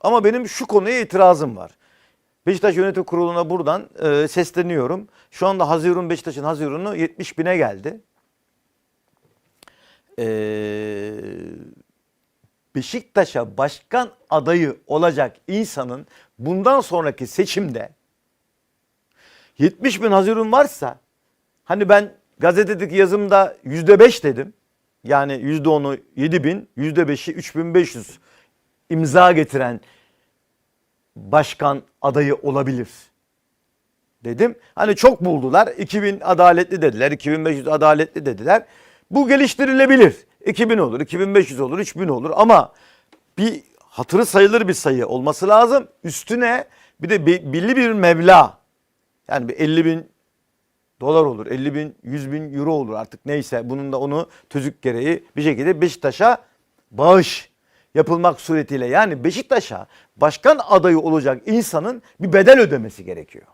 Ama benim şu konuya itirazım var. Beşiktaş Yönetim Kurulu'na buradan e, sesleniyorum. Şu anda Hazirun Beşiktaş'ın Hazirun'u 70 bine geldi. Ee, Beşiktaş'a başkan adayı olacak insanın bundan sonraki seçimde 70 bin Hazirun varsa hani ben gazetedeki yazımda yüzde beş dedim. Yani yüzde onu 7 bin, yüzde beşi 3500 imza getiren başkan adayı olabilir dedim. Hani çok buldular. 2000 adaletli dediler. 2500 adaletli dediler. Bu geliştirilebilir. 2000 olur, 2500 olur, 3000 olur ama bir hatırı sayılır bir sayı olması lazım. Üstüne bir de be- belli bir meblağ yani bir 50 bin dolar olur, 50 bin, 100 bin euro olur artık neyse. Bunun da onu tüzük gereği bir şekilde Beşiktaş'a bağış yapılmak suretiyle yani Beşiktaş'a başkan adayı olacak insanın bir bedel ödemesi gerekiyor.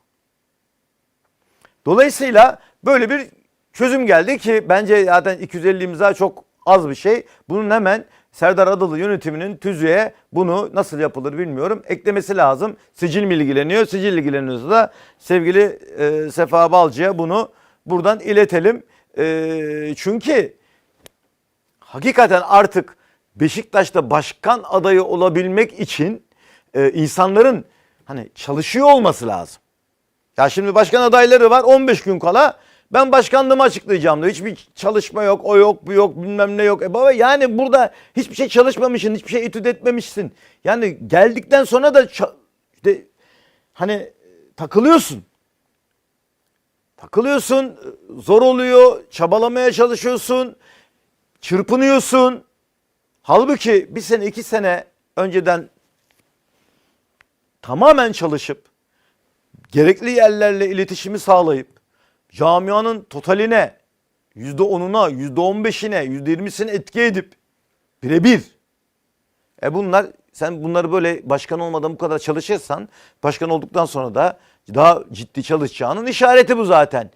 Dolayısıyla böyle bir çözüm geldi ki bence zaten 250 imza çok az bir şey. Bunun hemen Serdar Adalı yönetiminin tüzüğe bunu nasıl yapılır bilmiyorum. Eklemesi lazım. Sicil mi ilgileniyor? Sicil ilgileniyorsa da sevgili e, Sefa Balcı'ya bunu buradan iletelim. E, çünkü hakikaten artık Beşiktaş'ta başkan adayı olabilmek için e, insanların hani çalışıyor olması lazım. Ya şimdi başkan adayları var 15 gün kala ben başkanlığımı açıklayacağım diyor. Hiçbir çalışma yok, o yok, bu yok, bilmem ne yok. E baba yani burada hiçbir şey çalışmamışsın, hiçbir şey etüt etmemişsin. Yani geldikten sonra da işte hani takılıyorsun. Takılıyorsun, e, zor oluyor, çabalamaya çalışıyorsun, çırpınıyorsun. Halbuki bir sene, iki sene önceden tamamen çalışıp gerekli yerlerle iletişimi sağlayıp camianın totaline %10'una, %15'ine, %20'sine etki edip birebir. E bunlar sen bunları böyle başkan olmadan bu kadar çalışırsan başkan olduktan sonra da daha ciddi çalışacağının işareti bu zaten.